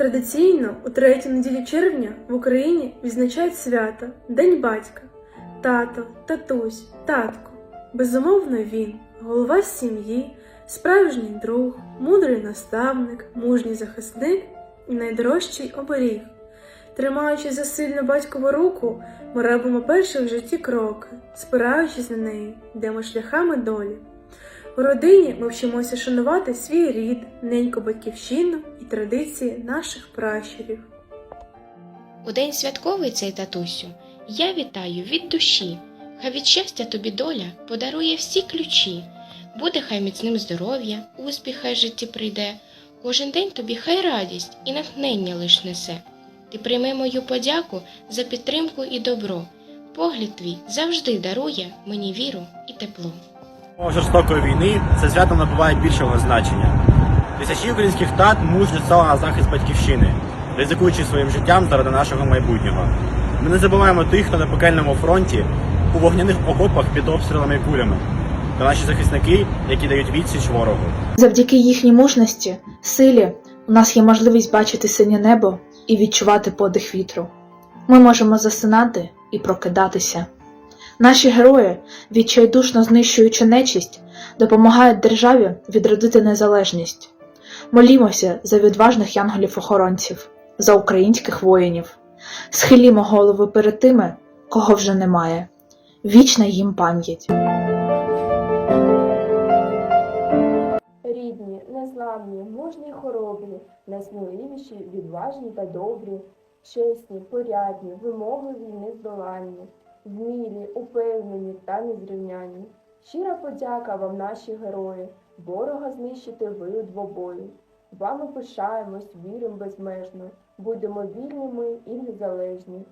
Традиційно у третій неділі червня в Україні відзначають свято День батька. Тато, татусь, татко. Безумовно, він голова сім'ї, справжній друг, мудрий наставник, мужній захисник і найдорожчий оберіг. Тримаючи за сильну батькову руку, ми робимо перші в житті кроки, спираючись на неї, йдемо шляхами долі. У родині ми вчимося шанувати свій рід, неньку батьківщину і традиції наших пращурів. У день святковий цей татусю я вітаю від душі. Хай від щастя тобі доля подарує всі ключі. Буде хай міцним здоров'я, успіх хай в житті прийде. Кожен день тобі хай радість і натхнення лиш несе. Ти прийми мою подяку за підтримку і добро. Погляд твій завжди дарує мені віру і тепло. Жорстокої війни це свято набуває більшого значення. Тисячі українських тат мужньо стали на захист батьківщини, ризикуючи своїм життям заради нашого майбутнього. Ми не забуваємо тих, хто на пекельному фронті у вогняних окопах під обстрілами і кулями, та наші захисники, які дають відсіч ворогу. Завдяки їхній мужності, силі, у нас є можливість бачити синє небо і відчувати подих вітру. Ми можемо засинати і прокидатися. Наші герої, відчайдушно знищуючи нечисть, допомагають державі відродити незалежність. Молімося за відважних янголів-охоронців, за українських воїнів. Схилімо голови перед тими, кого вже немає. Вічна їм пам'ять. Рідні, незламні, мужні й хоробрі, найсміливіші, відважні та добрі, чесні, порядні, вимоги війни здоланні, вмілі, упевнені та незрівняні. Щира подяка вам, наші герої, ворога знищити ви у двобої. Вами пишаємось, віримо безмежно, будемо вільними і незалежні.